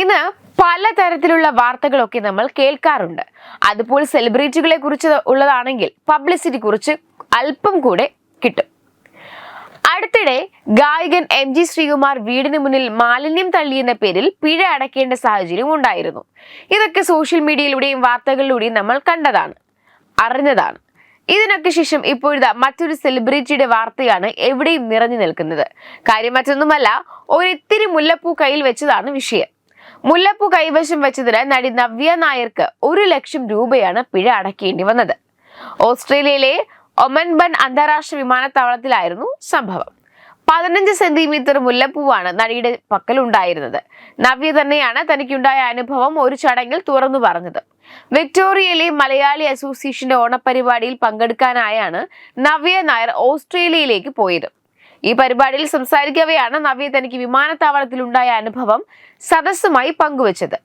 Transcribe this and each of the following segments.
ഇന്ന് പലതരത്തിലുള്ള വാർത്തകളൊക്കെ നമ്മൾ കേൾക്കാറുണ്ട്. അതുപോലെ സെലിബ്രിറ്റികളെ കുറിച്ച് ഉള്ളതാണെങ്കിൽ പബ്ലിസിറ്റി കുറിച്ച് അല്പം കൂടെ കിട്ടും. അടുത്തിടെ ഗായകൻ എം ജി ശ്രീകുമാർ വീടിന് മുന്നിൽ മാലിന്യം തള്ളിയെന്ന പേരിൽ പിഴ അടയ്ക്കേണ്ട സാഹചര്യം ഉണ്ടായിരുന്നു. ഇതൊക്കെ സോഷ്യൽ മീഡിയയിലൂടെയും വാർത്തകളിലൂടെയും നമ്മൾ കണ്ടതാണ് അറിഞ്ഞതാണ്. ഇതിനൊക്കെ ശേഷം ഇപ്പോഴത്തെ മറ്റൊരു സെലിബ്രിറ്റിയുടെ വാർത്തയാണ് എവിടെയും നിറഞ്ഞു നിൽക്കുന്നത്. കാര്യം മറ്റൊന്നുമല്ല ഒരിത്തിരി മുല്ലപ്പൂ കയ്യിൽ വെച്ചതാണ് വിഷയം. മുല്ലപ്പൂ കൈവശം വെച്ചതിന് നടി നവ്യ നായർക്ക് ഒരു ലക്ഷം രൂപയാണ് പിഴ അടക്കേണ്ടി വന്നത്. ഓസ്ട്രേലിയയിലെ ഒമൻബൺ അന്താരാഷ്ട്ര വിമാനത്താവളത്തിലായിരുന്നു സംഭവം. പതിനഞ്ച് സെന്റിമീറ്റർ മുല്ലപ്പൂവാണ് നടിയുടെ പക്കൽ ഉണ്ടായിരുന്നത് നവ്യ തന്നെയാണ് തനിക്കുണ്ടായ അനുഭവം ഒരു ചടങ്ങിൽ തുറന്നു പറഞ്ഞത്. വിക്ടോറിയയിലെ മലയാളി അസോസിയേഷന്റെ ഓണപരിപാടിയിൽ പങ്കെടുക്കാനായാണ് നവ്യ നായർ ഓസ്ട്രേലിയയിലേക്ക് പോയത്. ഈ പരിപാടിയിൽ സംസാരിക്കവെയാണ് നവ്യ തനിക്ക് വിമാനത്താവളത്തിലുണ്ടായ അനുഭവം സദസ്സുമായി പങ്കുവച്ചത്.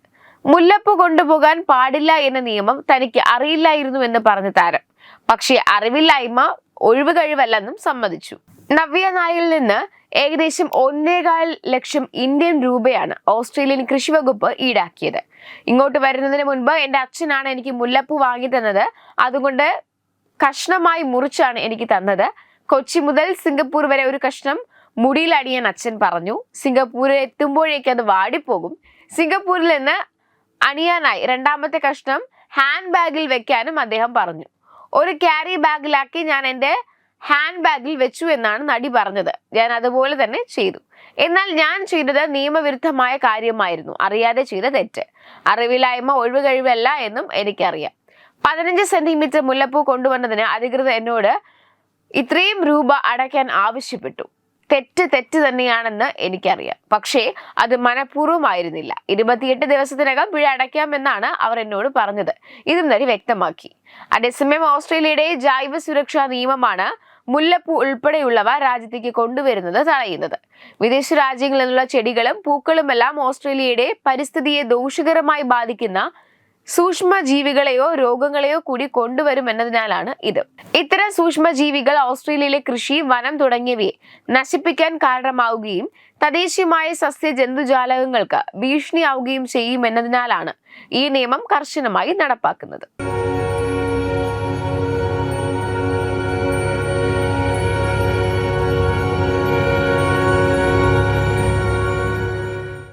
മുല്ലപ്പ് കൊണ്ടുപോകാൻ പാടില്ല എന്ന നിയമം തനിക്ക് അറിയില്ലായിരുന്നു എന്ന് പറഞ്ഞ താരം. പക്ഷേ അറിവില്ലായ്മ ഒഴിവ് കഴിവല്ലെന്നും സമ്മതിച്ചു. നവ്യ നായിൽ നിന്ന് ഏകദേശം ഒന്നേകാൽ ലക്ഷം ഇന്ത്യൻ രൂപയാണ് ഓസ്ട്രേലിയൻ കൃഷി വകുപ്പ് ഈടാക്കിയത്. ഇങ്ങോട്ട് വരുന്നതിന് മുൻപ് എന്റെ അച്ഛനാണ് എനിക്ക് മുല്ലപ്പൂ വാങ്ങി തന്നത്. അതുകൊണ്ട് കഷ്ണമായി മുറിച്ചാണ് എനിക്ക് തന്നത്. കൊച്ചി മുതൽ സിംഗപ്പൂർ വരെ ഒരു കഷ്ണം മുടിയിൽ അടിയാൻ അച്ഛൻ പറഞ്ഞു. സിംഗപ്പൂരിൽ എത്തുമ്പോഴേക്ക് അത് വാടിപ്പോകും. സിംഗപ്പൂരിൽ നിന്ന് അണിയാനായി രണ്ടാമത്തെ കഷ്ണം ഹാൻഡ് ബാഗിൽ വെക്കാനും അദ്ദേഹം പറഞ്ഞു. ഒരു ക്യാരി ബാഗിലാക്കി ഞാൻ എന്റെ ഹാൻഡ് ബാഗിൽ വെച്ചു എന്നാണ് നടി പറഞ്ഞത്. ഞാൻ അതുപോലെ തന്നെ ചെയ്തു. എന്നാൽ ഞാൻ ചെയ്തത് നിയമവിരുദ്ധമായ കാര്യമായിരുന്നു. അറിയാതെ ചെയ്ത തെറ്റ്. അറിവില്ലായ്മ ഒഴിവ് കഴിവല്ല എന്നും എനിക്കറിയാം. പതിനഞ്ച് സെന്റിമീറ്റർ മുല്ലപ്പൂ കൊണ്ടുവന്നതിന് അധികൃതർ എന്നോട് ഇത്രയും രൂപ അടയ്ക്കാൻ ആവശ്യപ്പെട്ടു. തെറ്റ് തെറ്റ് തന്നെയാണെന്ന് എനിക്കറിയാം. പക്ഷേ അത് മനഃപൂർവമായിരുന്നില്ല. ഇരുപത്തിയെട്ട് ദിവസത്തിനകം പിഴ അടയ്ക്കാമെന്നാണ് അവർ എന്നോട് പറഞ്ഞത്. ഇതും തന്നെ വ്യക്തമാക്കി. അതേസമയം ഓസ്ട്രേലിയയുടെ ജൈവ സുരക്ഷാ നിയമമാണ് മുല്ലപ്പൂ ഉൾപ്പെടെയുള്ളവ രാജ്യത്തേക്ക് കൊണ്ടുവരുന്നത് തടയുന്നത്. വിദേശ രാജ്യങ്ങളിൽ നിന്നുള്ള ചെടികളും പൂക്കളുമെല്ലാം ഓസ്ട്രേലിയയുടെ പരിസ്ഥിതിയെ ദോഷകരമായി ബാധിക്കുന്ന സൂക്ഷ്മ ജീവികളെയോ രോഗങ്ങളെയോ കൂടി കൊണ്ടുവരുമെന്നതിനാലാണ് ഇത്. ഇത്തരം സൂക്ഷ്മജീവികൾ ഓസ്ട്രേലിയയിലെ കൃഷി വനം തുടങ്ങിയവയെ നശിപ്പിക്കാൻ കാരണമാവുകയും തദ്ദേശീയമായ സസ്യ ജന്തുജാലകങ്ങൾക്ക് ഭീഷണിയാവുകയും ചെയ്യുമെന്നതിനാലാണ് ഈ നിയമം കർശനമായി നടപ്പാക്കുന്നത്.